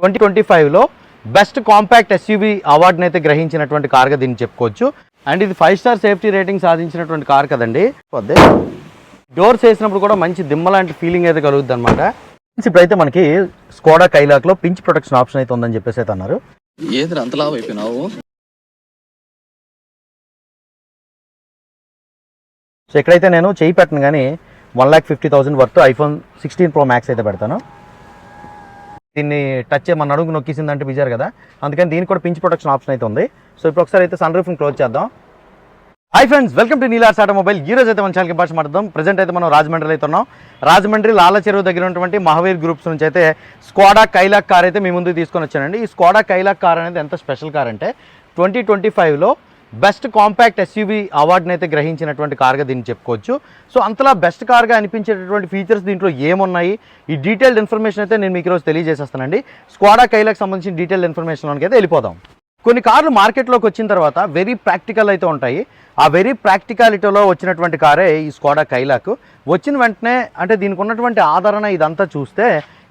Twenty twenty ఫైవ్లో best compact SUV అవార్డుని అయితే గ్రహించినటువంటి కార్గా దీన్ని చెప్పుకోవచ్చు. అండ్ ఇది ఫైవ్ స్టార్ సేఫ్టీ రేటింగ్ సాధించినటువంటి కార్ కదండి. అదే. డోర్స్ వేసినప్పుడు కూడా మంచి దిమ్మ లాంటి ఫీలింగ్ అయితే కలుగుద్ది అనమాట ఇప్పుడైతే మనకి స్కోడా కైలాక్లో పించ్ ప్రొటెక్షన్ ఆప్షన్ అయితే ఉందని చెప్పేసి అయితే అన్నారు. ఏంద్ర అంత అయిపోయినావు? సో ఎక్కడైతే నేను చేయి పెట్టను కానీ one lakh fifty thousand worth iPhone sixteen pro max అయితే పెడతాను. దీన్ని టచ్ చేయమని అడుగు నొక్కిసిందంటే బిజారు కదా. అందుకని దీనికి కూడా పించ్ ప్రొటెక్షన్ ఆప్షన్ అయితే ఉంది. సో ఇప్పుడు ఒకసారి అయితే సన్ రూఫ్ని క్లోజ్ చేద్దాం. హై ఫ్రెండ్స్ వెల్కమ్ టు నీలార్స్ ఆటోమొబైల్ ఈ రోజు అయితే మన ఛానల్కి భాష మాట్లాడదాం. ప్రజెంట్ అయితే మనం రాజమండ్రిలో అయితే ఉన్నాం. రాజమండ్రి లాల చెరువు దగ్గర ఉన్నటువంటి మహావీర్ గ్రూప్స్ నుంచి అయితే స్క్వాడా కైలాక్ కార్ అయితే మీ ముందు తీసుకొని వచ్చానండి. ఈ స్క్వాడా కైలాక్ కార్ అనేది ఎంత స్పెషల్ కార్ అంటే ట్వంటీ ట్వంటీ ఫైవ్లో బెస్ట్ కాంపాక్ట్ ఎస్యూవీ అవార్డుని అయితే గ్రహించినటువంటి కార్గా దీన్ని చెప్పుకోవచ్చు. సో అంతలా బెస్ట్ కార్గా అనిపించేటటువంటి ఫీచర్స్ దీంట్లో ఏమున్నాయి? ఈ డీటెయిల్డ్ ఇన్ఫర్మేషన్ అయితే నేను మీకు ఈరోజు తెలియజేసేస్తానండి. స్క్వాడా కైలాక్ సంబంధించిన డీటెయిల్డ్ ఇన్ఫర్మేషన్లోకి అయితే వెళ్ళిపోదాం. కొన్ని కార్లు మార్కెట్లోకి వచ్చిన తర్వాత వెరీ ప్రాక్టికల్ అయితే ఉంటాయి. ఆ వెరీ ప్రాక్టికాలిటీలో వచ్చినటువంటి కారే ఈ స్కోడా కైలాక్. వచ్చిన వెంటనే అంటే దీనికి ఉన్నటువంటి ఆదరణ ఇదంతా చూస్తే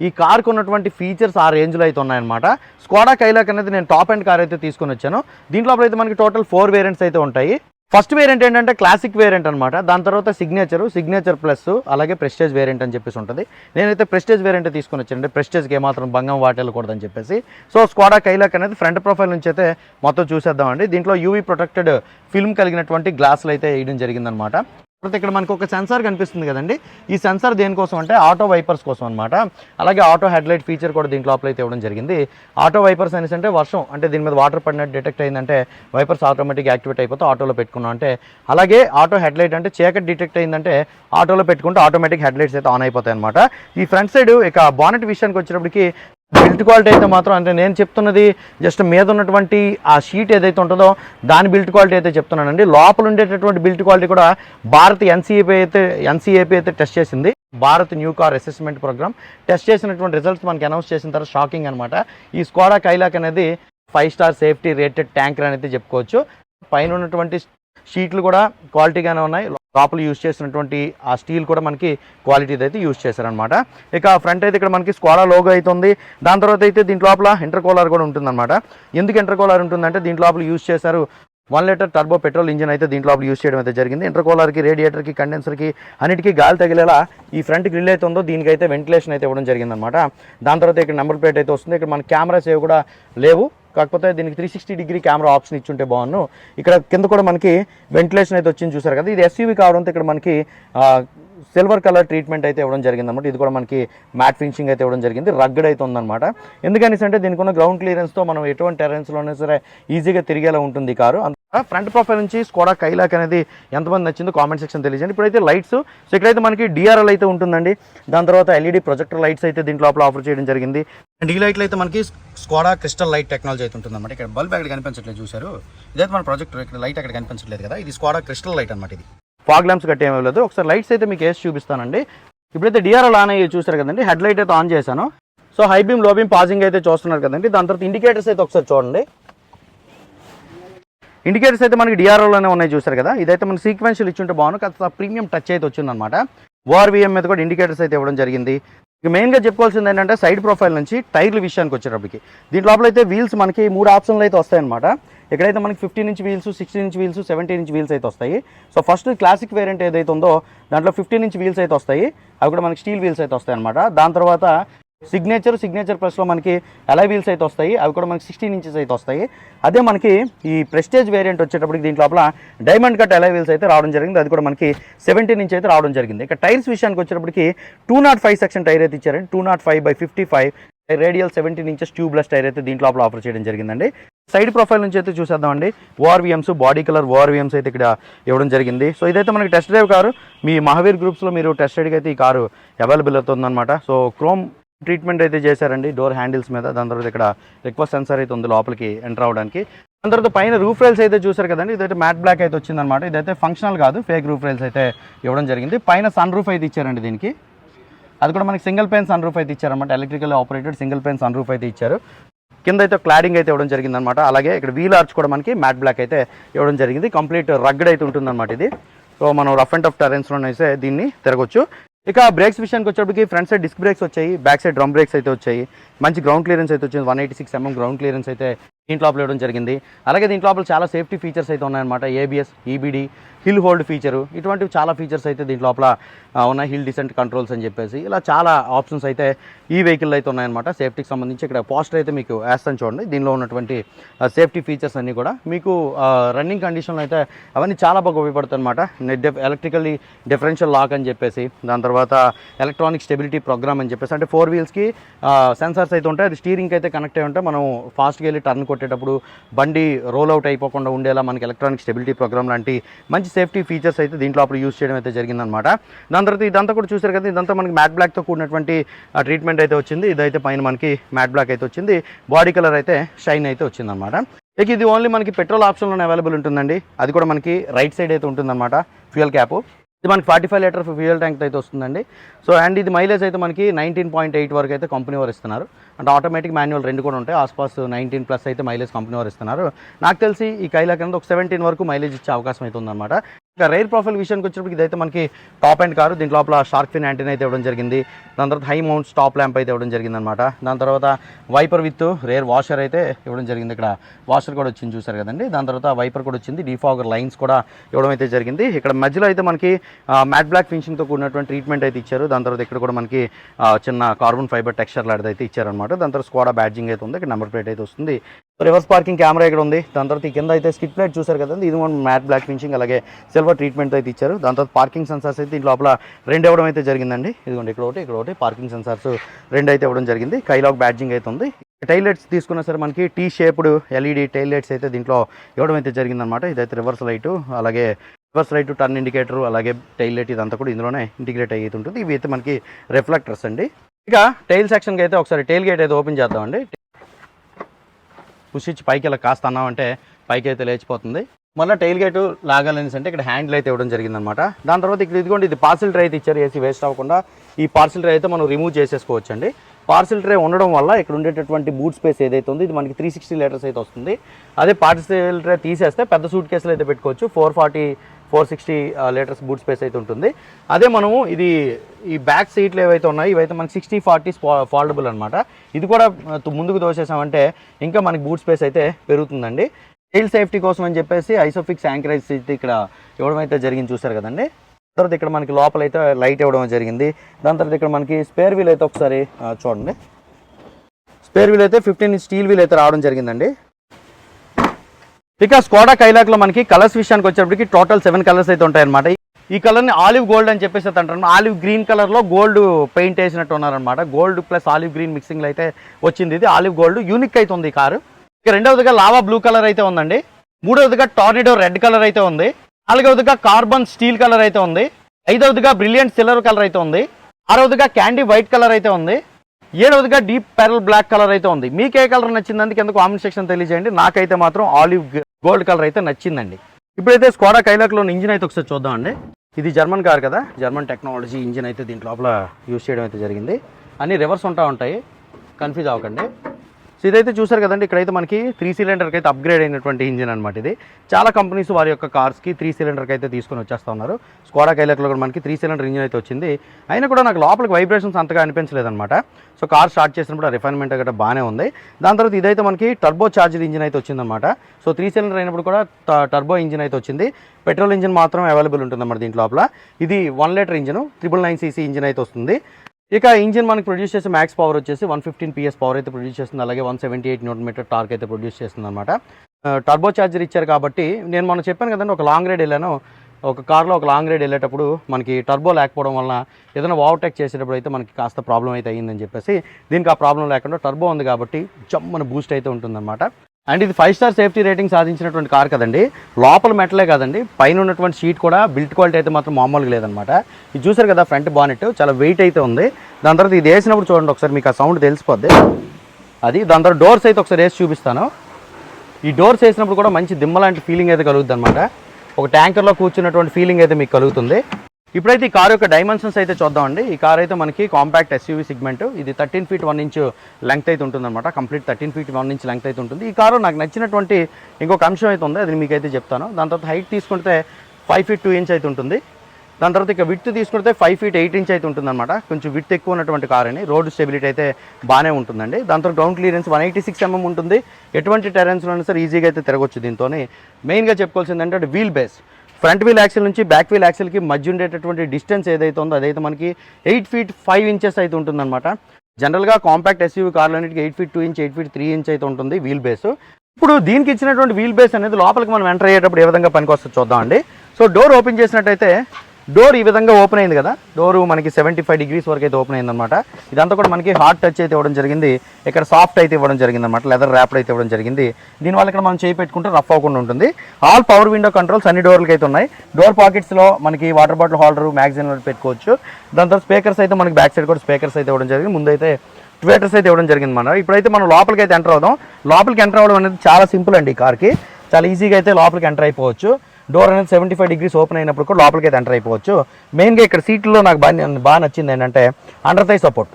ఈ కార్కు ఉన్నటువంటి ఫీచర్స్ ఆ రేంజ్లో అయితే ఉన్నాయన్నమాట. స్కోడా కైలాక్ అనేది నేను టాప్ అండ్ కార్ అయితే తీసుకొని వచ్చాను. దీంట్లో అయితే మనకి టోటల్ ఫోర్ వేరియంట్స్ అయితే ఉంటాయి. ఫస్ట్ వేరియంట్ ఏంటంటే క్లాసిక్ వేరియంట్ అనమాట దాని తర్వాత సిగ్నేచర్ సిగ్నేచర్ ప్లస్ అలాగే ప్రెస్టేజ్ వేరియంట్ అని చెప్పేసి ఉంటుంది. నేనైతే ప్రెస్టేజ్ వేరియంట్ తీసుకొని వచ్చానండి ప్రెస్టేజ్కి ఏమాత్రం భంగం వాటెళ్ళకూడదని చెప్పేసి. సో స్క్వాడా కైలాక్ అనేది ఫ్రంట్ ప్రొఫైల్ నుంచి అయితే మొత్తం చూసేద్దామండి. దీంట్లో యూవీ ప్రొటెక్టెడ్ ఫిల్మ్ కలిగినటువంటి గ్లాసులు అయితే వేయడం జరిగిందనమాట తర్వాత ఇక్కడ మనకు ఒక సెన్సార్ కనిపిస్తుంది కదండి. ఈ సెన్సార్ దేనికోసం అంటే ఆటో వైపర్స్ కోసం అనమాట అలాగే ఆటో హెడ్లైట్ ఫీచర్ కూడా దీంట్లో అప్లై అయితే ఇవ్వడం జరిగింది. ఆటో వైపర్స్ అనేసి అంటే వర్షం అంటే దీని మీద వాటర్ పడినట్టు డిటెక్ట్ అయిందంటే వైపర్స్ ఆటోమేటిక్ యాక్టివేట్ అయిపోతే ఆటోలో పెట్టుకున్నాం అంటే అలాగే ఆటో హెడ్లైట్ అంటే చీకటి డిటెక్ట్ అయిందంటే ఆటోలో పెట్టుకుంటే ఆటోమేటిక్ హెడ్లైట్స్ అయితే ఆన్ అయిపోతాయి అనమాట ఈ ఫ్రంట్ సైడ్ ఇక బానెట్ విషయానికి వచ్చినప్పటికి బిల్ట్ క్వాలిటీ అయితే మాత్రం అంటే నేను చెప్తున్నది జస్ట్ మీద ఉన్నటువంటి ఆ షీట్ ఏదైతే ఉంటుందో దాని బిల్ట్ క్వాలిటీ అయితే చెప్తున్నానండి. లోపల ఉండేటటువంటి బిల్ట్ క్వాలిటీ కూడా భారత్ ఎన్సీఏపీ అయితే ఎన్సీఏపీ అయితే టెస్ట్ చేసింది. Bharat new car assessment programme. Test చేసినటువంటి రిజల్ట్స్ మనకి అనౌన్స్ చేసిన తర్వాత షాకింగ్ అనమాట ఈ స్కోడా కైలాక్ అనేది five star safety rated tanker అనేది చెప్పుకోవచ్చు. పైన ఉన్నటువంటి షీట్లు కూడా క్వాలిటీగానే ఉన్నాయి. లోపల యూజ్ చేసినటువంటి ఆ స్టీల్ కూడా మనకి క్వాలిటీ అయితే యూజ్ చేశారనమాట ఇక ఫ్రంట్ అయితే ఇక్కడ మనకి స్క్వాడా లోగో అయితే ఉంది దాని తర్వాత అయితే దీంట్ లోపల ఇంటర్ కూలర్ కూడా ఉంటుందన్నమాట. ఎందుకు ఇంటర్ కూలర్ ఉంటుందంటే దీంట్ లోపల యూజ్ చేశారు one litre turbo petrol engine అయితే దీంట్లో లోపల యూజ్ చేయడం అయితే జరిగింది. ఇంటర్కూలర్కి రేడియేటర్కి కండెన్సర్కి అన్నిటికీ గాలి తగిలేలా ఈ ఫ్రంట్ గ్రిల్ అయితే ఉందో దీనికైతే వెంటిలేషన్ అయితే ఇవ్వడం జరిగిందనమాట దాని తర్వాత ఇక్కడ నెంబర్ ప్లేట్ అయితే వస్తుంది. ఇక్కడ మన కెమెరాస్ ఏవి కూడా లేవు. కాకపోతే దీనికి three sixty degree camera option ఇచ్చుంటే బాగున్ను. ఇక్కడ కింద కూడా మనకి వెంటిలేషన్ అయితే వచ్చింది చూసారు కదా ఇది ఎస్యూవి కావడంతో ఇక్కడ మనకి సిల్వర్ కలర్ ట్రీట్మెంట్ అయితే ఇవ్వడం జరిగింది అనమాట ఇది కూడా మనకి మ్యాట్ ఫినిషింగ్ అయితే ఇవ్వడం జరిగింది. రగ్గడ్ అయితే ఉందన్నమాట. ఎందుకనేసి అంటే దీనికి ఉన్న గ్రౌండ్ క్లియరెన్స్తో మనం ఎటువంటి టెరెన్స్లోనే సరే ఈజీగా తిరిగేలా ఉంటుంది కారు. ఫ్రంట్ ప్రొఫైల్ నుంచి స్కోడా కైలాక్ అనేది ఎంతమంది నచ్చిందో కామెంట్ సెక్షన్ తెలియజేయండి. ఇప్పుడైతే లైట్స్ సో ఇక్కడైతే మనకి డిఆర్ఎల్ అయితే ఉంటుందండి. దాని తర్వాత ఎల్ఈడి ప్రొజెక్టర్ లైట్స్ అయితే దీంట్లో లోపల ఆఫర్ చేయడం జరిగింది. అండ్ ఈ లైట్లు అయితే మనకి స్కోడా క్రిస్టల్ లైట్ టెక్నాలజీ అయితే ఉంటుందన్నమాట. ఇక్కడ బల్బ్ అక్కడ కనిపించట్లేదు చూసారు ఇదైతే మన ప్రొజెక్టర్ ఇక్కడ లైట్ అక్కడ కనిపించట్లేదు కదా. ఇది స్కోడా క్రిస్టల్ లైట్ అనమాట ఇది. ఫాగ్ ల్యాంప్స్ గట్టి ఏమీ లేదు ఒకసారి లైట్స్ అయితే మీకు వేసి చూపిస్తానండి. ఇప్పుడైతే డిఆర్ఎల్ ఆన్ అయ్యి చూసారు కదండి. హెడ్ లైట్ అయితే ఆన్ చేశాను. సో హై బీమ్లో బీమ్ పాజింగ్ అయితే చూస్తున్నారు కదండి. దాని తర్వాత ఇండికేటర్స్ అయితే ఒకసారి చూడండి. ఇండికేటర్స్ అయితే మనకి డిఆర్ఓలోనే ఉన్నాయి చూసారు కదా? ఇదైతే మన సీక్వెన్షియల్ ఇచ్చుంటే బాగుంది కాస్త ప్రీమియం టచ్ అయితే వచ్చిందనమాట ఓఆర్వీఎం మీద కూడా ఇండికేటర్స్ అయితే ఇవ్వడం జరిగింది. ఇక మెయిన్గా చెప్పుకోవాల్సింది ఏంటంటే సైడ్ ప్రొఫైల్ నుంచి టైర్ల విషయానికి వచ్చేటప్పటికి. దీంట్లో లోపల అయితే వీల్స్ మనకి మూడు ఆప్షన్లు అయితే వస్తాయన్నమాట. ఎక్కడైతే మనకి fifteen inch wheels sixteen inch wheels seventeen inch wheels అయితే వస్తాయి. సో ఫస్ట్ క్లాసిక్ వేరియంట్ ఏదైతే ఉందో దాంట్లో ఫిఫ్టీన్ ఇంచ్ వీల్స్ అయితే వస్తాయి. అవి కూడా మనకి స్టీల్ వీల్స్ అయితే వస్తాయి అనమాట దాని తర్వాత సిగ్నేచర్ సిగ్నేచర్ ప్లస్లో మనకి అలై వీల్స్ అయితే వస్తాయి. అవి కూడా మనకి సిక్స్టీన్ ఇంచెస్ అయితే వస్తాయి. అదే మనకి ఈ ప్రెస్టేజ్ వేరియంట్ వచ్చేటప్పటికి దీంట్లో లోపల డైమండ్ కట్ అలై వీల్స్ అయితే రావడం జరిగింది. అది కూడా మనకి సెవెంటీన్ ఇంచ్ అయితే రావడం జరిగింది. ఇక టైర్స్ విషయానికి వచ్చేటప్పటికి two nought five section tyre అయితే ఇచ్చారండి. Two nought five by fifty five radial seventeen inches tubeless tyre అయితే దీంట్లో లోపల ఆఫర్ చేయడం జరిగిందండి. సైడ్ ప్రొఫైల్ నుంచి అయితే చూసేద్దామండి. ఓఆర్విఎమ్స్ బాడీ కలర్ ఓఆర్విఎమ్స్ అయితే ఇక్కడ ఇవ్వడం జరిగింది. సో ఇదైతే మనకి టెస్ట్ డ్రైవ్ కారు. మీ మహావీర్ గ్రూప్స్లో మీరు టెస్ట్ రైడ్కి అయితే ఈ కారు అవైలబుల్ అవుతుందన్నమాట. సో క్రోమ్ ట్రీట్మెంట్ అయితే చేశారండి. డోర్ హ్యాండిల్స్ మీద. దాని తర్వాత ఇక్కడ రిక్వెస్ట్ సెన్సర్ అయితే ఉంది లోపలికి ఎంటర్ అవడానికి. దాని తర్వాత పైన రూఫ్ రైల్స్ అయితే చూసారు కదండి. ఇదైతే మ్యాట్ బ్లాక్ అయితే వచ్చిందనమాట ఇదైతే ఫంక్షనల్ కాదు ఫేక్ రూఫ్ రైల్స్ అయితే ఇవ్వడం జరిగింది. పైన సన్ రూఫ్ అయితే ఇచ్చారండి దీనికి. అది కూడా మనకి సింగిల్ పెయిన్ సన్ రూఫ్ అయితే ఇచ్చారన్నమాట. Electrical operated single pane sun roof అయితే ఇచ్చారు. కింద అయితే క్లాడింగ్ అయితే ఇవ్వడం జరిగింది అనమాట అలాగే ఇక్కడ వీల్ ఆర్చ్ కూడా మనకి మ్యాట్ బ్లాక్ అయితే ఇవ్వడం జరిగింది. కంప్లీట్ రగ్గడ్ అయితే ఉంటుందన్నమాట ఇది. సో మనం రఫ్ అండ్ టఫ్ టెరెన్స్లోనే అయితే దీన్ని తిరగొచ్చు. ఇక బ్రేక్స్ విషయానికి వచ్చేప్పటికి ఫ్రంట్ సైడ్ డిస్క్ బ్రేక్స్ వచ్చాయి బ్యాక్ సైడ్ డ్రమ్ బ్రేక్స్ అయితే వచ్చాయి మంచి గ్రౌండ్ క్లియరెన్స్ అయితే వచ్చింది one eighty six mm ground clearance అయితే దీంట్లో ఇవ్వడం జరిగింది. అలాగే దీంట్లో లోపల చాలా సేఫ్టీ ఫీచర్స్ అయితే ఉన్నాయన్నమాట. ABS EBD hill hold feature ఇటువంటివి చాలా ఫీచర్స్ అయితే దీంట్లో లోపల ఉన్నాయి. హిల్ డిసెంట్ కంట్రోల్స్ అని చెప్పేసి. ఇలా చాలా ఆప్షన్స్ అయితే ఈ వెహికల్ అయితే ఉన్నాయన్నమాట. సేఫ్టీకి సంబంధించి ఇక్కడ పోస్టర్ అయితే మీకు వేస్తాను చూడండి. దీనిలో ఉన్నటువంటి సేఫ్టీ ఫీచర్స్ అన్నీ కూడా మీకు రన్నింగ్ కండిషన్లో అయితే అవన్నీ చాలా బాగా ఉపయోగపడుతుంది అనమాట ఎలక్ట్రికల్లీ డిఫరెన్షియల్ లాక్ అని చెప్పేసి. దాని తర్వాత ఎలక్ట్రానిక్ స్టెబిలిటీ ప్రోగ్రామ్ అని చెప్పేసి. అంటే ఫోర్ వీల్స్కి సెన్సార్స్ అయితే ఉంటాయి. అది స్టీరింగ్ అయితే కనెక్ట్ అయి ఉంటే మనం ఫాస్ట్గా వెళ్ళి టర్న్ కొట్టేటప్పుడు బండి రోల్ అవుట్ అయిపోకుండా ఉండేలా మనకి ఎలక్ట్రానిక్ స్టెబిలిటీ ప్రోగ్రామ్ లాంటి మంచి సేఫ్టీ ఫీచర్స్ అయితే దీంట్లో అప్పుడు యూస్ చేయడం అయితే జరిగిందనమాట దాని తర్వాత ఇదంతా కూడా చూసారు కదా ఇదంతా మనకి మ్యాట్ బ్లాక్తో కూడినటువంటి ట్రీట్మెంట్ అయితే వచ్చింది. ఇదైతే పైన మనకి మ్యాట్ బ్లాక్ అయితే వచ్చింది. బాడీ కలర్ అయితే షైన్ అయితే వచ్చిందనమాట ఇక ఇది ఓన్లీ మనకి పెట్రోల్ ఆప్షన్లోనే అవైలబుల్ ఉంటుందండి. అది కూడా మనకి రైట్ సైడ్ అయితే ఉంటుందన్నమాట. ఫ్యూయల్ క్యాప్ ఇది మనకి forty five litre fuel tank అయితే వస్తుందండి. సో అండ్ ఇది మైలేజ్ అయితే మనకి నైన్టీన్ పాయింట్ ఎయిట్ వరకు అయితే కంపెనీ వారు ఇస్తున్నారు. అంటే ఆటోమేటిక్ మాన్యువల్ రెండు కూడా ఉంటాయి. ఆస్పాస్ నైన్టీన్ ప్లస్ అయితే మైలేజ్ కంపెనీ వారు ఇస్తున్నారు. నాకు తెలిసి ఈ కైలాక్ అనేది ఒక సెవెంటీన్ వరకు మైలేజ్ ఇచ్చే అవకాశం అయితే ఉందన్నమాట. ఇంకా రైర్ ప్రొఫైల్ విషయానికి వచ్చినప్పుడు ఇదైతే మనకి టాప్ అండ్ కారు దీని లోపల షార్క్ ఫిన్ యాంటీన్ అయితే ఇవ్వడం జరిగింది. దాని తర్వాత హై మౌంట్ స్టాప్ ల్యాంప్ అయితే ఇవ్వడం జరిగింది అనమాట దాని తర్వాత వైపర్ విత్ రేర్ వాషర్ అయితే ఇవ్వడం జరిగింది. ఇక్కడ వాషర్ కూడా వచ్చింది చూసారు కదండి. దాని తర్వాత వైపర్ కూడా వచ్చింది. డిఫాగర్ లైన్స్ కూడా ఇవ్వడం అయితే జరిగింది. ఇక్కడ మధ్యలో అయితే మనకి మ్యాట్ బ్లాక్ ఫినిషింగ్తో కూడినటువంటి ట్రీట్మెంట్ అయితే ఇచ్చారు. దాని తర్వాత ఇక్కడ కూడా మనకి చిన్న కార్బన్ ఫైబర్ టెక్స్చర్ లాంటిది అయితే ఇచ్చారనమాట దాని తర్వాత స్కోడా బ్యాడ్జింగ్ అయితే ఉంది. ఇక్కడ నెంబర్ ప్లేట్ అయితే వస్తుంది. రివర్స్ పార్కింగ్ కెమెరా ఇక్కడ ఉంది. దాని తర్వాత ఈ కింద అయితే స్కిట్ ప్లేట్ చూసారు కదండి ఇది మనం మ్యాట్ బ్లాక్ ఫినిషింగ్ అలాగే సిల్వర్ ట్రీట్మెంట్ అయితే ఇచ్చారు. దాని తర్వాత పార్కింగ్ సెన్సార్స్ అయితే దీంట్లో లోపల రెండు ఇవ్వడం అయితే జరిగిందండి. ఇదిగోండి ఇక్కడ ఒకటి ఇక్కడ ఒకటి పార్కింగ్ సెన్సార్స్ రెండు అయితే ఇవ్వడం జరిగింది. కైలాగ్ బ్యాడ్జింగ్ అయితే ఉంది. టైలెట్స్ తీసుకున్నా సరే మనకి టీ షేప్డ్ ఎల్ఈడి టైలెట్స్ అయితే దీంట్లో ఇవ్వడం అయితే జరిగిందనమాట ఇదైతే రివర్స్ లైట్ అలాగే రివర్స్ లైట్ టర్న్ ఇండికేటర్ అలాగే టైలెట్ లైట్ ఇదంతా కూడా ఇందులోనే ఇంటిగ్రేట్ అయితే ఉంటుంది. ఇవి అయితే మనకి రిఫ్లెక్టర్స్ అండి. ఇక టైల్ సెక్షన్కి అయితే ఒకసారి టైల్ గేట్ అయితే ఓపెన్ చేద్దామండి. పుష్ ఇచ్చి పైకి ఇలా కాస్త అన్నామంటే పైకి అయితే లేచిపోతుంది. మళ్ళీ టైల్ గేట్ లాగాలనేసి అంటే ఇక్కడ హ్యాండిల్ అయితే ఇవ్వడం జరిగిందనమాట దాని తర్వాత ఇక్కడ ఇదిగోండి ఇది పార్సిల్ ట్రే అయితే ఇచ్చారు ఏసీ వేస్ట్ అవ్వకుండా. ఈ పార్సిల్ ట్రే అయితే మనం రిమూవ్ చేసేసుకోవచ్చు అండి పార్సిల్ ట్రే ఉండడం వల్ల ఇక్కడ ఉండేటటువంటి బూట్ స్పేస్ ఏదైతే ఉందో ఇది మనకి త్రీ సిక్స్టీ లీటర్స్ అయితే వస్తుంది. అదే పార్సిల్ ట్రే తీసేస్తే పెద్ద సూట్ కేసులు అయితే పెట్టుకోవచ్చు. Four forty four sixty litres boot space అయితే ఉంటుంది. అదే మనము ఇది ఈ బ్యాక్ సీట్లు ఏవైతే ఉన్నాయో ఇవైతే మనకి సిక్స్టీ ఫార్టీ ఫాల్డబుల్ అనమాట ఇది కూడా ముందుకు దోసేసామంటే ఇంకా మనకి బూట్ స్పేస్ అయితే పెరుగుతుందండి. చైల్డ్ సేఫ్టీ కోసం అని చెప్పేసి ఐసోఫిక్స్ యాంకరేజ్ ఇక్కడ ఇవ్వడం అయితే జరిగింది చూసారు కదండి? తర్వాత ఇక్కడ మనకి లోపల అయితే లైట్ ఇవ్వడం జరిగింది. దాని తర్వాత ఇక్కడ మనకి స్పేర్ వీల్ అయితే ఒకసారి చూడండి. స్పేర్ వీల్ అయితే ఫిఫ్టీన్ స్టీల్ వీల్ అయితే రావడం జరిగిందండి. ఇక స్కోడా కైలాక్లో మనకి కలర్స్ విషయానికి వచ్చేప్పటికి టోటల్ సెవెన్ కలర్స్ అయితే ఉంటాయన్నమాట. ఈ కలర్ని ఆలివ్ గోల్డ్ అని చెప్పేసి అంటారు. ఆలివ్ గ్రీన్ కలర్లో గోల్డ్ పెయింట్ వేసినట్టు ఉన్నారనమాట గోల్డ్ ప్లస్ ఆలివ్ గ్రీన్ మిక్సింగ్లో అయితే వచ్చింది ఇది. ఆలివ్ గోల్డ్ యూనిక్ అయితే ఉంది ఈ కారు ఇక రెండవదిగా లావా బ్లూ కలర్ అయితే ఉందండి. మూడవదిగా టార్నిడో రెడ్ కలర్ అయితే ఉంది. నాలుగవదిగా కార్బన్ స్టీల్ కలర్ అయితే ఉంది. ఐదవదిగా బ్రిలియంట్ సిల్వర్ కలర్ అయితే ఉంది. ఆరవదిగా క్యాండీ వైట్ కలర్ అయితే ఉంది. ఏడవదిగా డీప్ పెరల్ బ్లాక్ కలర్ అయితే ఉంది. మీకు ఏ కలర్ నచ్చింది అందుకు ఎందుకు కామెంట్ సెక్షన్ తెలియజేయండి. నాకైతే మాత్రం ఆలివ్ గోల్డ్ కలర్ అయితే నచ్చిందండి. ఇప్పుడైతే స్కోడా కైలాక్లో ఇంజిన్ అయితే ఒకసారి చూద్దామండి. ఇది జర్మన్ కార్ కదా జర్మన్ టెక్నాలజీ ఇంజిన్ అయితే దీంట్లో లోపల యూజ్ చేయడం అయితే జరిగింది. అన్ని రివర్స్ ఉంటా ఉంటాయి. కన్ఫ్యూజ్ అవ్వకండి. సో ఇదైతే చూసారు కదండి ఇక్కడైతే మనకి త్రీ సిలిండర్కి అయితే అప్గ్రేడ్ అయినటువంటి ఇంజిన్ అనమాట ఇది. చాలా కంపెనీస్ వారి యొక్క కార్స్కి త్రీ సిలిండర్కి అయితే తీసుకొని వచ్చేస్తా ఉన్నారు. స్కోడా కైలక్లో కూడా మనకి త్రీ సిలిండర్ ఇంజిన్ అయితే వచ్చింది. అయినా కూడా నాకు లోపలికి వైబ్రేషన్స్ అంతగా అనిపించలేదన్నమాట. సో కార్ స్టార్ట్ చేసినప్పుడు రిఫైన్మెంట్ గట్రా బాగానే ఉంది. దాని తర్వాత ఇదైతే మనకి టర్బో చార్జర్ ఇంజిన్ అయితే వచ్చిందన్నమాట. సో త్రీ సిలిండర్ అయినప్పుడు కూడా టర్బో ఇంజిన్ అయితే వచ్చింది. పెట్రోల్ ఇంజిన్ మాత్రం అవైలబుల్ ఉంటుందన్నమాట దీంట్లో లోపల. ఇది one litre engine triple nine CC engine అయితే వస్తుంది. ఇక ఇంజిన్ మనకి ప్రొడ్యూస్ చేసే మ్యాక్స్ పవర్ వచ్చేసి వన్ ఫిఫ్టీన్ పిఎస్ పవర్ అయితే ప్రొడ్యూస్ చేస్తుంది. అలాగే one seventy eight newton metre torque అయితే ప్రొడ్యూస్ చేస్తుంది అనమాట టర్బో చార్జర్ ఇచ్చారు కాబట్టి నేను మనం చెప్పాను కదండి ఒక లాంగ్ రైడ్ వెళ్ళాను. ఒక కార్లో ఒక లాంగ్ రైడ్ వెళ్ళేటప్పుడు మనకి టర్బో లేకపోవడం వల్ల ఏదైనా ఓవర్టేక్ చేసేటప్పుడు అయితే మనకి కాస్త ప్రాబ్లం అయితే అయ్యిందని చెప్పేసి దీనికి ఆ ప్రాబ్లం లేకుండా టర్బో ఉంది కాబట్టి జమ్మన బూస్ట్ అయితే ఉంటుందన్నమాట. అండ్ ఇది ఫైవ్ స్టార్ సేఫ్టీ రేటింగ్ సాధించినటువంటి కార్ కదండి. లోపల మెటలే కదండి. పైన ఉన్నటువంటి షీట్ కూడా బిల్ట్ క్వాలిటీ అయితే మాత్రం మామూలుగా లేదనమాట ఇది చూసారు కదా ఫ్రంట్ బానెట్ చాలా వెయిట్ అయితే ఉంది. దాని తర్వాత ఇది వేసినప్పుడు చూడండి ఒకసారి మీకు ఆ సౌండ్ తెలిసిపోద్ది. అది దాని తర్వాత డోర్స్ అయితే ఒకసారి వేసి చూపిస్తాను. ఈ డోర్స్ వేసినప్పుడు కూడా మంచి దిమ్మ లాంటి ఫీలింగ్ అయితే కలుగుతుంది అనమాట ఒక ట్యాంకర్లో కూర్చున్నటువంటి ఫీలింగ్ అయితే మీకు కలుగుతుంది. ఇప్పుడైతే ఈ కార్ యొక్క డైమెన్షన్స్ అయితే చూద్దామండి. ఈ కార్ అయితే మనకి కాంపాక్ట్ ఎస్యూవీ సెగ్మెంట్ ఇది thirteen feet one inch length అయితే ఉంటుందన్నమాట. Complete thirteen feet one inch length అయితే ఉంటుంది. ఈ కారు నాకు నచ్చినటువంటి ఇంకొక అంశం అయితే ఉంది. అది మీకైతే చెప్తాను. దాని తర్వాత హైట్ తీసుకుంటే ఫైవ్ ఫీట్ టూ ఇంచ్ అయితే ఉంటుంది. దాని తర్వాత ఇక విత్ తీసుకుంటే ఫైవ్ ఫీట్ ఎయిట్ ఇంచ్ అయితే ఉంటుందన్నమాట. కొంచెం విత్ ఎక్కువ ఉన్నటువంటి కార్ అని. రోడ్ స్టెబిలిటీ అయితే బాగానే ఉంటుందండి. దాని తర్వాత ground clearance one eighty six mm ఉంటుంది. ఎటువంటి టెరెన్స్లో అయినా సరే ఈజీగా అయితే తిరగొచ్చు దీంతో మెయిన్గా చెప్పుకోవాల్సింది అంటే wheel base front wheel axle నుంచి బ్యాక్ వీల్ యాక్సిల్కి మధ్య ఉండేటటువంటి డిస్టెన్స్ ఏదైతే ఉందో అదైతే మనకి ఎయిట్ ఫీట్ ఫైవ్ ఇంచెస్ అయితే ఉంటుందన్నమాట. జనరల్గా compact SUV కార్లన్నిటికి eight feet two inch eight feet three inch అయితే ఉంటుంది వీల్ బేస్. ఇప్పుడు దీనికి ఇచ్చినటువంటి వీల్ బేస్ అనేది లోపలికి మనం ఎంటర్ అయ్యేటప్పుడు ఏ విధంగా పనికొస్తుందో చూద్దామండి. సో డోర్ ఓపెన్ చేసినట్టయితే డోర్ ఈ విధంగా ఓపెన్ అయింది కదా? డోర్ మనకి సెవెంటీ ఫైవ్ డిగ్రీస్ వరకు అయితే ఓపెన్ అయిందనమాట ఇదంతా కూడా మనకి హార్డ్ టచ్ అయితే ఇవ్వడం జరిగింది. ఇక్కడ సాఫ్ట్ అయితే ఇవ్వడం జరిగింది అనమాట లెదర్ ర్యాప్డ్ అయితే ఇవ్వడం జరిగింది. దీనివల్ల ఇక్కడ మనం చేయి పెట్టుకుంటే రఫ్ అవ్వకుండా ఉంటుంది. ఆల్ పవర్ విండో కంట్రోల్స్ అన్ని డోర్లకి అయితే ఉన్నాయి. డోర్ పాకెట్స్లో మనకి వాటర్ బాటిల్ హోల్డర్ మ్యాగజైన్ పెట్టుకోవచ్చు. దాని తర్వాత స్పీకర్స్ అయితే మనకి బ్యాక్ సైడ్ కూడా స్పీకర్స్ అయితే ఇవ్వడం జరిగింది. ముందైతే ట్వేటర్స్ అయితే ఇవ్వడం జరిగింది మన ఇప్పుడైతే మనం లోపలికి అయితే ఎంటర్ అవుదాం. లోపలికి ఎంటర్ అవ్వడం అనేది చాలా సింపుల్ అండి ఈ కార్కి చాలా ఈజీగా అయితే లోపలికి ఎంటర్ అయిపోవచ్చు. డోర్ అనేది సెవెంటీ ఫైవ్ డిగ్రీస్ ఓపెన్ అయినప్పుడు కూడా లోపలికి అయితే ఎంటర్ అయిపోవచ్చు. మెయిన్గా ఇక్కడ సీట్లో నాకు బాగా బాగా నచ్చింది ఏంటంటే under thigh support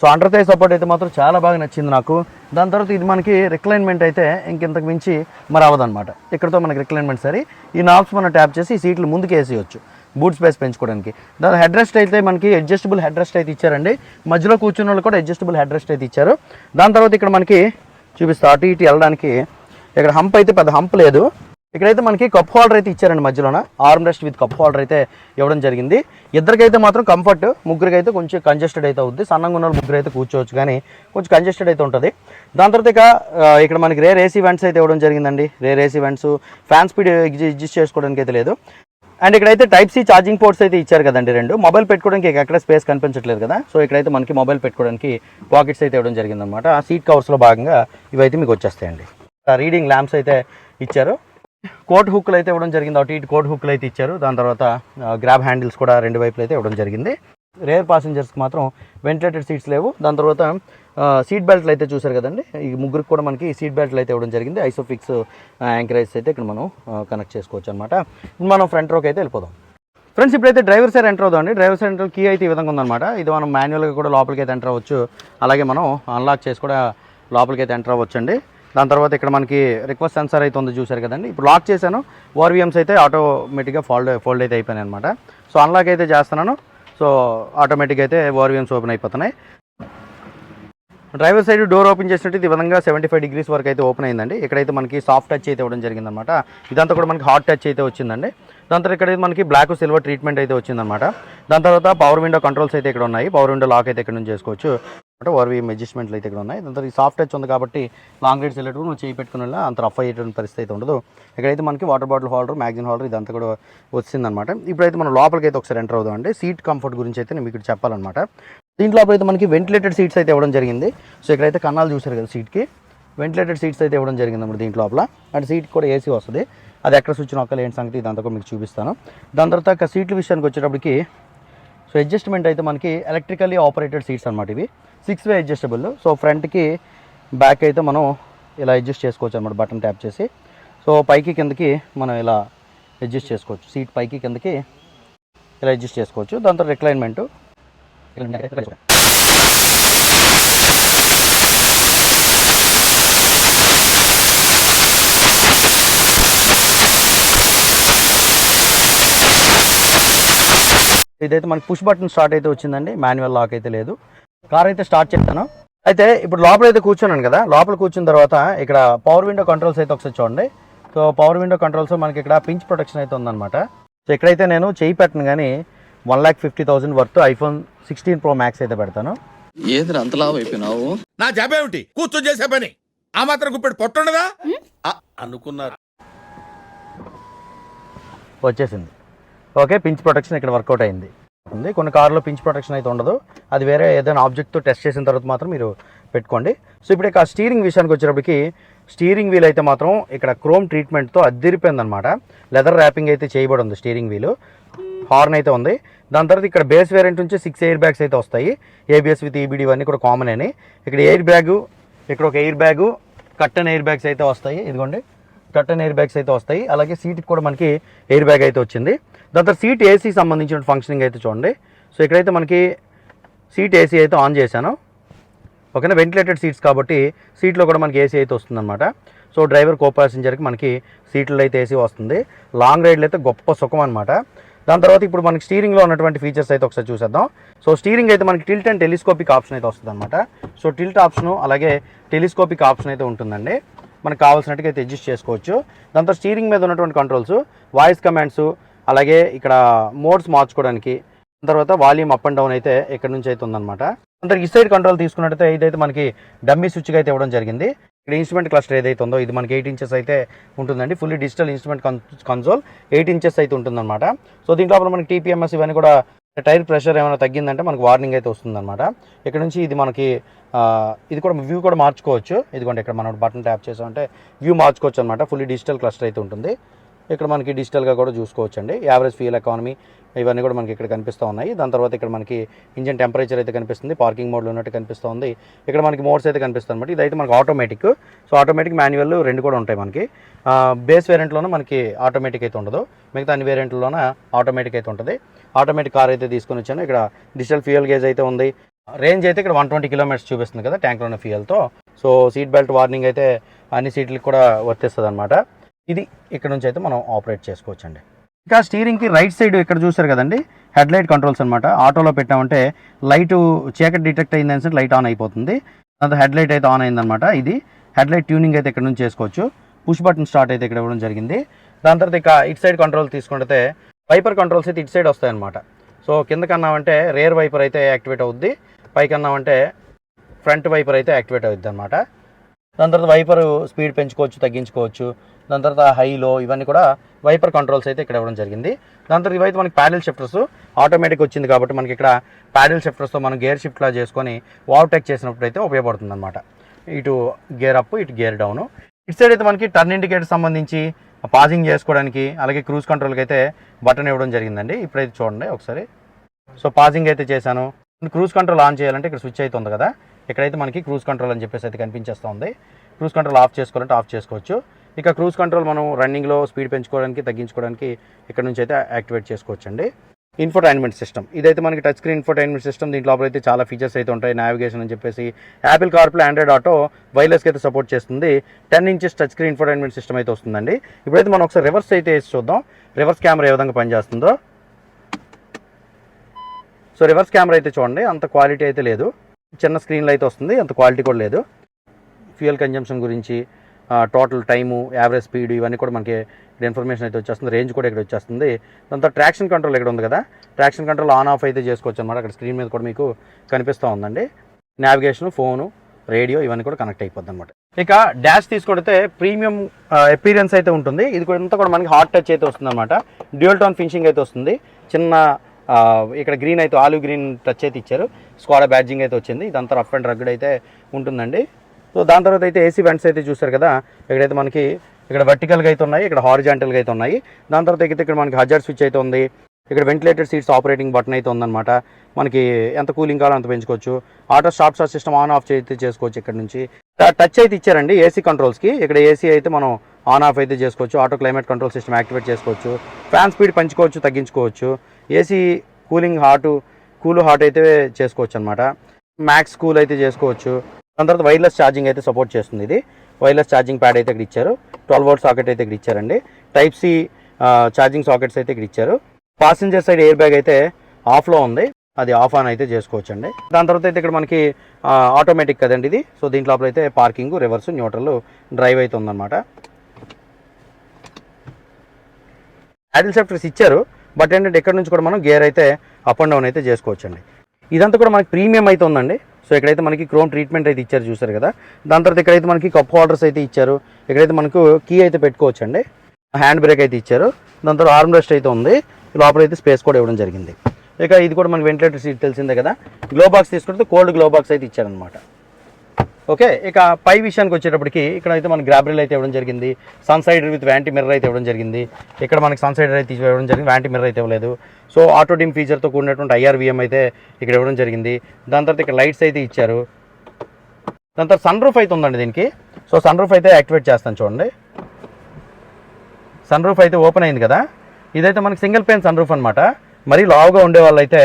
so under thigh support అయితే మాత్రం చాలా బాగా నచ్చింది నాకు. దాని తర్వాత ఇది మనకి రిక్లైన్మెంట్ అయితే ఇంకింతకు మించి మరి అవ్వదన్నమాట. ఇక్కడతో మనకి రిక్లైన్మెంట్ సరి. ఈ నాబ్స్ మనం ట్యాప్ చేసి సీట్లు ముందుకు వేసేయచ్చు. బూట్ స్పేస్ పెంచుకోవడానికి. దాని హెడ్ రెస్ట్ అయితే మనకి అడ్జస్టబుల్ హెడ్ రెస్ట్ అయితే ఇచ్చారండి. మధ్యలో కూర్చున్న వాళ్ళు కూడా అడ్జస్టబుల్ హెడ్ రెస్ట్ అయితే ఇచ్చారు. దాని తర్వాత ఇక్కడ మనకి చూపిస్తా. అటు ఇటు వెళ్ళడానికి ఇక్కడ హంప్ అయితే పెద్ద హంప్ లేదు. ఇక్కడైతే మనకి కప్ హోల్డర్ అయితే ఇచ్చారండి మధ్యలోన. Arm rest with cup holder అయితే ఇవ్వడం జరిగింది. ఇద్దరికైతే మాత్రం కంఫర్ట్ ముగ్గురికి అయితే కొంచెం కంజెస్టెడ్ అయితే అవుద్ది. సన్నంగా ఉన్న ముగ్గురు అయితే కూర్చోవచ్చు కానీ కొంచెం కంజెస్టెడ్ అయితే ఉంటుంది. దాని తర్వాత ఇక ఇక్కడ మనకి రేర్ ఏసీ వెంట్స్ అయితే ఇవ్వడం జరిగిందండి. Rear AC vents fan speed adjust చేసుకోవడానికి అయితే లేదు. అండ్ ఇక్కడైతే టైప్ సి ఛార్జింగ్ పోర్ట్స్ అయితే ఇచ్చారు కదండి రెండు. మొబైల్ పెట్టుకోవడానికి ఎక్కడ స్పేస్ కనిపించట్లేదు కదా. సో ఇక్కడైతే మనకి మొబైల్ పెట్టుకోవడానికి పాకెట్స్ అయితే ఇవ్వడం జరిగిందనమాట ఆ సీట్ కవర్స్లో భాగంగా ఇవైతే మీకు వచ్చేస్తాయండి. రీడింగ్ ల్యాంప్స్ అయితే ఇచ్చారు. కోట్ హుక్లు అయితే ఇవ్వడం జరిగింది. అటు ఇటు కోట్ హుక్లు అయితే ఇచ్చారు. దాని తర్వాత గ్రాబ్ హ్యాండిల్స్ కూడా రెండు వైపులు అయితే ఇవ్వడం జరిగింది. రేర్ ప్యాసింజర్స్కి మాత్రం వెంటిలేటెడ్ సీట్స్ లేవు. దాని తర్వాత సీట్ బెల్ట్లు అయితే చూసారు కదండి. ఈ ముగ్గురికి కూడా మనకి సీట్ బెల్ట్లు అయితే ఇవ్వడం జరిగింది. ఐసోఫిక్స్ యాంకరేజ్ అయితే ఇక్కడ మనం కనెక్ట్ చేసుకోవచ్చు అనమాట మనం ఫ్రంట్ రోకి అయితే వెళ్ళిపోదాం. ఫ్రెండ్స్ ఇప్పుడైతే డ్రైవర్ సైడ్ ఎంటర్ అవుదాం అండి డ్రైవర్ సైడ్ ఎంటర్ కీ అయితే ఈ విధంగా ఉందన్నమాట. ఇది మనం మాన్యువల్గా కూడా లోపలికి అయితే ఎంటర్ అవ్వచ్చు. అలాగే మనం అన్లాక్ చేసి కూడా లోపలికి అయితే ఎంటర్ అవ్వచ్చు అండి దాని తర్వాత ఇక్కడ మనకి రిక్వెస్ట్ సెన్సార్ అయితే ఉంది చూసారు కదండి. ఇప్పుడు లాక్ చేశాను. ఓఆర్విఎమ్స్ అయితే ఆటోమేటిక్గా ఫోల్డ్ ఫోల్డ్ అయితే అయిపోయినాయి అనమాట సో అన్లాక్ అయితే చేస్తున్నాను. సో ఆటోమేటిక్గా అయితే ఓఆర్విఎమ్స్ ఓపెన్ అయిపోతున్నాయి. డ్రైవర్ సైడ్ డోర్ ఓపెన్ చేసినట్టు ఈ విధంగా సెవెంటీ ఫైవ్ డిగ్రీస్ వరకు అయితే ఓపెన్ అయిందండి. ఇక్కడైతే మనకి సాఫ్ట్ టచ్ అయితే ఇవ్వడం జరిగిందనమాట ఇదంతా కూడా మనకి హాట్ టచ్ అయితే వచ్చిందండి. దాని తర్వాత ఇక్కడైతే మనకి బ్లాక్ సిల్వర్ ట్రీట్మెంట్ అయితే వచ్చిందనమాట దాని తర్వాత పవర్ విండో కంట్రోల్స్ అయితే ఇక్కడ ఉన్నాయి. పవర్ విండో లాక్ అయితే ఇక్కడ నుంచి చేసుకోవచ్చు. అంటే ఓవర్వీ అడ్జస్ట్మెంట్లు అయితే ఇక్కడ ఉన్నాయి దాని ఈ సాఫ్ట్ టచ్ ఉంది కాబట్టి లాంగ్ రైడ్స్ వెళ్ళేటప్పుడు నువ్వు చేయి పెట్టుకుని వెళ్ళినా అంత రఫ్ అయ్యేటువంటి పరిస్థితి అయితే ఉండదు. ఇక్కడైతే మనకి water bottle holder magazine holder ఇదంతా కూడా వచ్చిందనమాట ఇప్పుడైతే మనం లోపలికి అయితే ఒకసారి ఎంటర్ అవుదాం అండి సీట్ కంఫర్ట్ గురించి అయితే నేను మీకు ఇక్కడ చెప్పాలన్నమాట. దీంట్లో అయితే మనకి వెంటిలేటెడ్ సీట్స్ అయితే ఇవ్వడం జరిగింది. సో ఇక్కడైతే కన్నాలు చూసారు కదా సీట్కి వెంటిలేటెడ్ సీట్స్ అయితే ఇవ్వడం జరిగింది అన్నమాట దీంట్లో లోపల. అండ్ సీట్ కూడా ఏసీ వస్తుంది. అది ఎక్కడ స్విచ్ నొక్కలు ఏంటి సంగతి ఇదంతా కూడా మీకు చూపిస్తాను. దాని తర్వాత సీట్ల విషయానికి వచ్చేటప్పటికి సో అడ్జస్ట్మెంట్ అయితే మనకి ఎలక్ట్రికల్లీ ఆపరేటెడ్ సీట్స్ అనమాట ఇవి. సిక్స్ వే అడ్జస్టబుల్ సో ఫ్రంట్కి బ్యాక్ అయితే మనం ఇలా అడ్జస్ట్ చేసుకోవచ్చు అనమాట బటన్ ట్యాప్ చేసి. సో పైకి కిందకి మనం ఇలా అడ్జస్ట్ చేసుకోవచ్చు. సీట్ పైకి కిందకి ఇలా అడ్జస్ట్ చేసుకోవచ్చు. దాని తర్వాత రిక్లైన్మెంట్ ఇదైతే మనకి పుష్ బటన్ స్టార్ట్ అయితే వచ్చిందండి. మాన్యువల్ లాక్ అయితే లేదు. కార్ అయితే స్టార్ట్ చేస్తాను. అయితే ఇప్పుడు లోపల అయితే కూర్చున్నాను కదా. లోపల కూర్చున్న తర్వాత ఇక్కడ పవర్ విండో కంట్రోల్స్ అయితే ఒకసారి చూడండి. సో పవర్ విండో కంట్రోల్స్ మనకి ఇక్కడ పించ్ ప్రొటెక్షన్ అయితే ఉందన్నమాట. సో ఇక్కడైతే నేను చేయి పెట్టను కానీ one lakh fifty thousand worth iPhone sixteen pro max అయితే పెడతాను. ఏంద్ర అంత లావు అయిపోయినావు? నా జాబ్ ఏమిటి? కూర్చొని చేసే పని. ఆ మాత్రం గుప్పెడు పొట్టుండదా? అనుకున్నారు. వచ్చేసింది. ఓకే పించ్ ప్రొటెక్షన్ ఇక్కడ వర్కౌట్ అయింది. ఉంది. కొన్ని కార్లో పించ్ ప్రొటెక్షన్ అయితే ఉండదు. అది వేరే ఏదైనా ఆబ్జెక్ట్తో టెస్ట్ చేసిన తర్వాత మాత్రం మీరు పెట్టుకోండి. సో ఇప్పుడు ఇక స్టీరింగ్ విషయానికి వచ్చేటప్పటికి స్టీరింగ్ వీల్ అయితే మాత్రం ఇక్కడ క్రోమ్ ట్రీట్మెంట్తో అద్దరిపోయిందనమాట లెదర్ ర్యాపింగ్ అయితే చేయబడి ఉంది స్టీరింగ్ వీలు హార్న్ అయితే ఉంది. దాని తర్వాత ఇక్కడ బేస్ వేరియంట్ నుంచి సిక్స్ ఎయిర్ బ్యాగ్స్ అయితే వస్తాయి. ఏబిఎస్ విత్ ఈబిడి ఇవన్నీ కూడా కామన్ అని ఇక్కడ ఎయిర్ బ్యాగు ఇక్కడ ఒక air bag curtain air bags అయితే వస్తాయి. ఇదిగోండి. కట్టన్ ఎయిర్ బ్యాగ్స్ అయితే వస్తాయి. అలాగే సీట్కి కూడా మనకి ఎయిర్ బ్యాగ్ అయితే వచ్చింది. దాని తర్వాత సీట్ ఏసీ సంబంధించిన ఫంక్షనింగ్ అయితే చూడండి. సో ఇక్కడైతే మనకి సీట్ ఏసీ అయితే ఆన్ చేశాను. ఓకేనా? వెంటిలేటెడ్ సీట్స్ కాబట్టి సీట్లో కూడా మనకి ఏసీ అయితే వస్తుందన్నమాట. సో డ్రైవర్ కో ప్యాసింజర్కి మనకి సీట్లో అయితే ఏసీ వస్తుంది. లాంగ్ రైడ్లో అయితే గొప్ప సుఖం అనమాట దాని తర్వాత ఇప్పుడు మనకి స్టీరింగ్లో ఉన్నటువంటి ఫీచర్స్ అయితే ఒకసారి చూసేద్దాం. సో స్టీరింగ్ అయితే మనకి టిల్ట్ అండ్ టెలిస్కోపిక్ ఆప్షన్ అయితే వస్తుంది అనమాట సో టిల్ట్ ఆప్షన్ అలాగే టెలిస్కోపిక్ ఆప్షన్ అయితే ఉంటుందండి. మనకు కావాల్సినట్టుగా అయితే అడ్జస్ట్ చేసుకోవచ్చు. దాంతో స్టీరింగ్ మీద ఉన్నటువంటి కంట్రోల్స్ వాయిస్ కమాండ్స్ అలాగే ఇక్కడ మోడ్స్ మార్చుకోవడానికి తర్వాత వాల్యూమ్ అప్ అండ్ డౌన్ అయితే ఇక్కడ నుంచి అయితే ఉందన్నమాట. అందరికి ఇస్ సైడ్ కంట్రోల్ తీసుకున్నట్టయితే ఇదైతే మనకి డమ్మీ స్విచ్గా అయితే ఇవ్వడం జరిగింది. ఇక్కడ ఇన్స్ట్రుమెంట్ క్లస్టర్ ఏదైతే ఉందో ఇది మనకి ఎయిట్ ఇంచెస్ అయితే ఉంటుందండి. Fully digital instrument console eight inches అయితే ఉంటుందన్నమాట. సో దీంట్లో మనకి టీపీఎంఎస్ ఇవన్నీ కూడా టైర్ ప్రెషర్ ఏమైనా తగ్గిందంటే మనకు వార్నింగ్ అయితే వస్తుందన్నమాట. ఇక్కడ నుంచి ఇది మనకి ఇది కూడా వ్యూ కూడా మార్చుకోవచ్చు. ఇదిగోండి ఇక్కడ మనం బటన్ ట్యాప్ చేసామంటే వ్యూ మార్చుకోవచ్చు అనమాట ఫుల్లీ డిజిటల్ క్లస్టర్ అయితే ఉంటుంది. ఇక్కడ మనకి డిజిటల్గా కూడా చూసుకోవచ్చు అండి యావరేజ్ ఫ్యూల్ ఎకానమీ ఇవన్నీ కూడా మనకి ఇక్కడ కనిపిస్తూ ఉన్నాయి. దాని తర్వాత ఇక్కడ మనకి ఇంజిన్ టెంపరేచర్ అయితే కనిపిస్తుంది. పార్కింగ్ మోడ్లో ఉన్నట్టు కనిపిస్తుంది ఇక్కడ మనకి మోడ్స్ అయితే కనిపిస్తుంది అనమాట ఇదైతే మనకి ఆటోమేటిక్ సో ఆటోమేటిక్ మాన్యువల్ రెండు కూడా ఉంటాయి మనకి. బేస్ వేరియంట్లోనే మనకి ఆటోమేటిక్ అయితే ఉండదు. మిగతా అన్ని వేరియంట్లోన ఆటోమేటిక్ అయితే ఉంటుంది. ఆటోమేటిక్ కార్ అయితే తీసుకొని వచ్చాను. ఇక్కడ డిజిటల్ ఫ్యూయల్ గేజ్ అయితే ఉంది. రేంజ్ అయితే ఇక్కడ వన్ ట్వంటీ కిలోమీటర్స్ చూపిస్తుంది కదా ట్యాంక్లో ఉన్న ఫ్యూయల్తో సో సీట్ బెల్ట్ వార్నింగ్ అయితే అన్ని సీట్లకు కూడా వర్తిస్తుంది అనమాట ఇది ఇక్కడ నుంచి అయితే మనం ఆపరేట్ చేసుకోవచ్చు అండి ఇంకా స్టీరింగ్కి రైట్ సైడ్ ఇక్కడ చూసారు కదండి హెడ్ లైట్ కంట్రోల్స్ అనమాట ఆటోలో పెట్టామంటే లైట్ చీకటి డిటెక్ట్ అయిందని లైట్ ఆన్ అయిపోతుంది. దాంతో హెడ్ లైట్ అయితే ఆన్ అయిందనమాట ఇది. హెడ్ లైట్ ట్యూనింగ్ అయితే ఇక్కడ నుంచి చేసుకోవచ్చు. పుష్ బటన్ స్టార్ట్ అయితే ఇక్కడ ఇవ్వడం జరిగింది. దాని తర్వాత ఇక ఇటు సైడ్ కంట్రోల్ తీసుకుంటే వైపర్ కంట్రోల్స్ అయితే ఇటు సైడ్ వస్తాయన్నమాట. సో కిందకన్నామంటే రేర్ వైపర్ అయితే యాక్టివేట్ అవుద్ది. పైకన్నామంటే ఫ్రంట్ వైపర్ అయితే యాక్టివేట్ అవుద్ది అనమాట దాని తర్వాత వైపర్ స్పీడ్ పెంచుకోవచ్చు తగ్గించుకోవచ్చు. దాని తర్వాత హైలో ఇవన్నీ కూడా వైపర్ కంట్రోల్స్ అయితే ఇక్కడ ఇవ్వడం జరిగింది. దాని తర్వాత ఇవైతే మనకి ప్యాడిల్ షిఫ్టర్స్ ఆటోమేటిక్ వచ్చింది కాబట్టి మనకి ఇక్కడ ప్యాడిల్ షిఫ్టర్స్తో మనం గేర్ షిఫ్ట్లా చేసుకొని వావ్ టెక్ చేసినప్పుడు అయితే ఉపయోగపడుతుంది అనమాట ఇటు గేర్ అప్ ఇటు గేర్ డౌన్ ఇటు సైడ్ అయితే మనకి టర్న్ ఇండికేటర్ సంబంధించి పాజింగ్ చేసుకోవడానికి అలాగే క్రూజ్ కంట్రోల్కి అయితే బటన్ ఇవ్వడం జరిగిందండి. ఇప్పుడైతే చూడండి ఒకసారి. సో పాజింగ్ అయితే చేశాను. క్రూజ్ కంట్రోల్ ఆన్ చేయాలంటే ఇక్కడ స్విచ్ అయితే ఉంది కదా. ఇక్కడైతే మనకి క్రూజ్ కంట్రోల్ అని చెప్పేసి అయితే కనిపించేస్తుంది. క్రూజ్ కంట్రోల్ ఆఫ్ చేసుకోవాలంటే ఆఫ్ చేసుకోవచ్చు. ఇక క్రూజ్ కంట్రోల్ మనం రన్నింగ్లో స్పీడ్ పెంచుకోవడానికి తగ్గించుకోవడానికి ఇక్కడ నుంచి అయితే యాక్టివేట్ చేసుకోవచ్చు అండి ఇన్ఫోటైన్మెంట్ సిస్టమ్ ఇదైతే మనకి టచ్ స్క్రీన్ ఇన్ఫోటైన్మెంట్ సిస్టమ్ దీంట్లో లోపల అయితే చాలా ఫీచర్స్ అయితే ఉంటాయి. నావిగేషన్ అని చెప్పేసి యాపిల్ కార్ప్లే ఆండ్రాయిడ్ ఆటో వైర్లెస్కి అయితే సపోర్ట్ చేస్తుంది. Ten inches touch screen infotainment system అయితే వస్తుందండి. ఇప్పుడైతే మనం ఒకసారి రివర్స్ అయితే వేసి చూద్దాం. రివర్స్ కెమెరా ఏ విధంగా పనిచేస్తుందో. సో రివర్స్ కెమెరా అయితే చూడండి. అంత క్వాలిటీ అయితే లేదు. చిన్న స్క్రీన్లో అయితే వస్తుంది. అంత క్వాలిటీ కూడా లేదు. ఫ్యూయల్ కన్జంప్షన్ గురించి టోటల్ టైము యావరేజ్ స్పీడ్ ఇవన్నీ కూడా మనకి ఇక్కడ ఇన్ఫర్మేషన్ అయితే వచ్చేస్తుంది. రేంజ్ కూడా ఇక్కడ వచ్చేస్తుంది. దాంతో ట్రాక్షన్ కంట్రోల్ ఇక్కడ ఉంది కదా. ట్రాక్షన్ కంట్రోల్ ఆన్ ఆఫ్ అయితే చేసుకోవచ్చు అనమాట అక్కడ స్క్రీన్ మీద కూడా మీకు కనిపిస్తూ ఉందండి. నావిగేషన్ ఫోను రేడియో ఇవన్నీ కూడా కనెక్ట్ అయిపోద్ది అనమాట ఇక డాష్ తీసుకొడితే ప్రీమియం ఎపీరియన్స్ అయితే ఉంటుంది. ఇది కూడా ఇంత కూడా మనకి హాట్ టచ్ అయితే వస్తుంది అనమాట డ్యూయల్ టోన్ ఫినిషింగ్ అయితే వస్తుంది. చిన్న ఇక్కడ గ్రీన్ అయితే ఆలివ్ గ్రీన్ టచ్ అయితే ఇచ్చారు. స్క్వాడా బ్యాడ్జింగ్ అయితే వచ్చింది. ఇదంతా రఫ్ అండ్ రగ్గడ్ అయితే ఉంటుందండి. సో దాని తర్వాత అయితే ఏసీ వెంట్స్ అయితే చూసారు కదా. ఇక్కడైతే మనకి ఇక్కడ వర్టికల్గా అయితే ఉన్నాయి ఇక్కడ హారిజాంటల్గా అయితే ఉన్నాయి. దాని తర్వాత అయితే ఇక్కడ మనకి హజార్ స్విచ్ అయితే ఉంది. ఇక్కడ వెంటిలేటెడ్ సీట్స్ ఆపరేటింగ్ బటన్ అయితే ఉందన్నమాట. మనకి ఎంత కూలింగ్ కావాలో అంత పెంచుకోవచ్చు. Auto stop start system on off అయితే చేసుకోవచ్చు ఇక్కడ నుంచి. టచ్ అయితే ఇచ్చారండి ఏసీ కంట్రోల్స్కి ఇక్కడ ఏసీ అయితే మనం ఆన్ ఆఫ్ అయితే చేసుకోవచ్చు auto climate control system activate చేసుకోవచ్చు ఫ్యాన్ స్పీడ్ పెంచుకోవచ్చు తగ్గించుకోవచ్చు AC cooling hot cool hot అయితే చేసుకోవచ్చు అనమాట మ్యాక్స్ కూల్ అయితే చేసుకోవచ్చు. దాని తర్వాత వైర్లెస్ ఛార్జింగ్ అయితే సపోర్ట్ చేస్తుంది ఇది. వైర్లెస్ ఛార్జింగ్ ప్యాడ్ అయితే ఇక్కడ ఇచ్చారు. ట్వెల్వ్ వోల్ట్ సాకెట్ అయితే ఇక్కడ ఇచ్చారండి. టైప్ సి ఛార్జింగ్ సాకెట్స్ అయితే ఇక్కడ ఇచ్చారు. పాసింజర్ సైడ్ ఎయిర్ బ్యాగ్ అయితే ఆఫ్లో ఉంది. అది ఆఫ్ ఆన్ అయితే చేసుకోవచ్చు అండి దాని తర్వాత అయితే ఇక్కడ మనకి ఆటోమేటిక్ కదండి ఇది. సో దీంట్లో అయితే పార్కింగ్ రివర్స్ న్యూట్రల్ డ్రైవ్ అయితే ఉందన్నమాట. హ్యాండిల్ సెఫ్టర్స్ ఇచ్చారు బట్ ఏంటంటే ఇక్కడ నుంచి కూడా మనం గేర్ అయితే అప్ అండ్ డౌన్ అయితే చేసుకోవచ్చు అండి ఇదంతా కూడా మనకి ప్రీమియం అయితే ఉందండి. సో ఇక్కడైతే మనకి క్రోమ్ ట్రీట్మెంట్ అయితే ఇచ్చారు చూసారు కదా. దాని తర్వాత ఇక్కడైతే మనకి కప్ హోల్డర్స్ అయితే ఇచ్చారు. ఇక్కడైతే మనకు కీ అయితే పెట్టుకోవచ్చండి. హ్యాండ్ బ్రేక్ అయితే ఇచ్చారు. దాని తర్వాత ఆర్మ్ రెస్ట్ అయితే ఉంది. లోపల అయితే స్పేస్ కూడా ఇవ్వడం జరిగింది. ఇక ఇది కూడా మనకి వెంటిలేటర్ సీట్ తెలిసిందే కదా. గ్లో బాక్స్ తీసుకుంటే కోల్డ్ గ్లో బాక్స్ అయితే ఇచ్చారనమాట ఓకే ఇక పై విషయానికి వచ్చేటప్పటికి ఇక్కడ అయితే మనకి గ్రాబ్రిల్ అయితే ఇవ్వడం జరిగింది. Sun visor with vanity mirror అయితే ఇవ్వడం జరిగింది. ఇక్కడ మనకి సన్ సైడర్ అయితే ఇవ్వడం జరిగింది వ్యాంటీ మిర్రర్ అయితే ఇవ్వలేదు. సో ఆటో డిమ్ ఫీచర్తో కూడినటువంటి ఐఆర్విఎం అయితే ఇక్కడ ఇవ్వడం జరిగింది. దాని తర్వాత ఇక్కడ లైట్స్ అయితే ఇచ్చారు. దాని తర్వాత సన్ రూఫ్ అయితే ఉందండి దీనికి. సో సన్ రూఫ్ అయితే యాక్టివేట్ చేస్తాను చూడండి. సన్ రూఫ్ అయితే ఓపెన్ అయింది కదా. ఇదైతే మనకి సింగిల్ పెయిన్ సన్ రూఫ్ అనమాట మరీ లావుగా ఉండే వాళ్ళు అయితే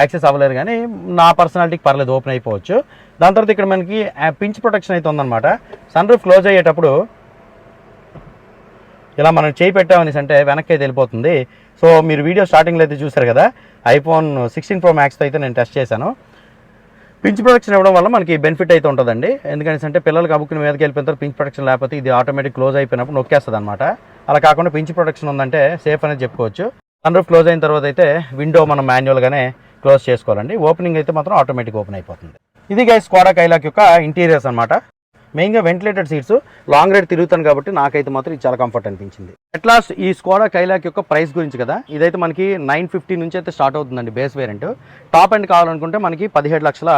యాక్సెస్ అవ్వలేరు కానీ నా పర్సనాలిటీకి పర్లేదు ఓపెన్ అయిపోవచ్చు. దాని తర్వాత ఇక్కడ మనకి పించ్ ప్రొటెక్షన్ అయితే ఉందన్నమాట. సన్ రూఫ్ క్లోజ్ అయ్యేటప్పుడు ఇలా మనం చేయి పెట్టామనేసి అంటే వెనక్కి అయితే వెళ్ళిపోతుంది. సో మీరు వీడియో స్టార్టింగ్లో అయితే చూసారు కదా ఐఫోన్ సిక్స్టీన్ ప్రో మ్యాక్స్తో అయితే నేను టెస్ట్ చేశాను. పించ్ ప్రొటెక్షన్ ఇవ్వడం వల్ల మనకి బెనిఫిట్ అయితే ఉంటుందండి. ఎందుకంటే అంటే పిల్లలకి అబుక్కుని మీదకి వెళ్ళిపోయిన తర్వాత పించ్ ప్రొటెక్షన్ లేకపోతే ఇది ఆటోమేటిక్ క్లోజ్ అయిపోయినప్పుడు నొక్కేస్తుంది అనమాట అలా కాకుండా పించ్ ప్రొటెక్షన్ ఉందంటే సేఫ్ అనేది చెప్పుకోవచ్చు. సన్ రూఫ్ క్లోజ్ అయిన తర్వాత అయితే విండో మనం మాన్యువల్గానే క్లోజ్ చేసుకోవాలండి. ఓపెనింగ్ అయితే మాత్రం ఆటోమేటిక్ ఓపెన్ అయిపోతుంది. ఇది గైస్ స్కోడా కైలాక్ యొక్క ఇంటీరియర్స్ అనమాట మెయిన్గా వెంటిలేటెడ్ సీట్స్ లాంగ్ రైడ్ తిరుగుతాను కాబట్టి నాకైతే మాత్రం ఇది చాలా కంఫర్ట్ అనిపించింది. అట్ లాస్ట్ ఈ స్కోడా కైలాక్ యొక్క ప్రైస్ గురించి కదా ఇదైతే మనకి నైన్ ఫిఫ్టీ నుంచి అయితే స్టార్ట్ అవుతుందండి బేస్ వేరియంట్ టాప్ అండ్ కావాలనుకుంటే మనకి పదిహేడు లక్షల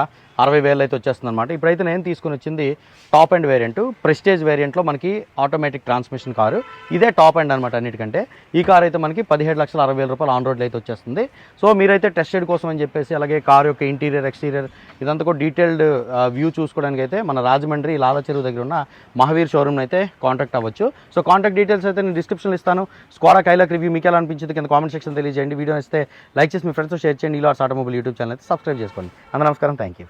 అరవై వేలు అయితే వచ్చేస్తుంది అనమాట ఇప్పుడైతే నేను తీసుకుని వచ్చింది టాప్ అండ్ వేరియంట్ ప్రెస్టేజ్ వేరియంట్లో మనకి ఆటోమేటిక్ ట్రాన్స్మిషన్ కారు ఇదే టాప్ అండ్ అనమాట అన్నిటికంటే. ఈ కార్ అయితే మనకి పదిహేడు లక్షల అరవై వేల రూపాయలు ఆన్ రోడ్లో అయితే వచ్చేస్తుంది. సో మీరైతే టెస్టెడ్ కోసం అని చెప్పేసి అలాగే కార్ యొక్క ఇంటీరియర్ ఎక్స్టీరియర్ ఇదంతా కూడా డీటెయిల్డ్ వ్యూ చూసుకోవడానికి అయితే మన రాజమండ్రి లాల చెరువు దగ్గర ఉన్న మహావీర్ షోరూమ్ అయితే కాంటాక్ట్ అవ్వచ్చు. సో కాంటాక్ట్ డీటెయిల్స్ అయితే నేను డిస్క్రిప్షన్లో ఇస్తాను. స్కోరా కైలాక్ రివ్యూ మీకు ఎలా అనిపించింది కింద కామెంట్ సెక్షన్ తెలియజేయండి. వీడియో ఇస్తే లైక్ చేసి మీ ఫ్రెండ్స్తో షేర్ చేయండి. ఇలా ఆటోమొబైల్ యూట్యూబ్ ఛానల్ అయితే సబ్స్క్రైబ్ చేసుకోండి. అందరూ నమస్కారం. Thank you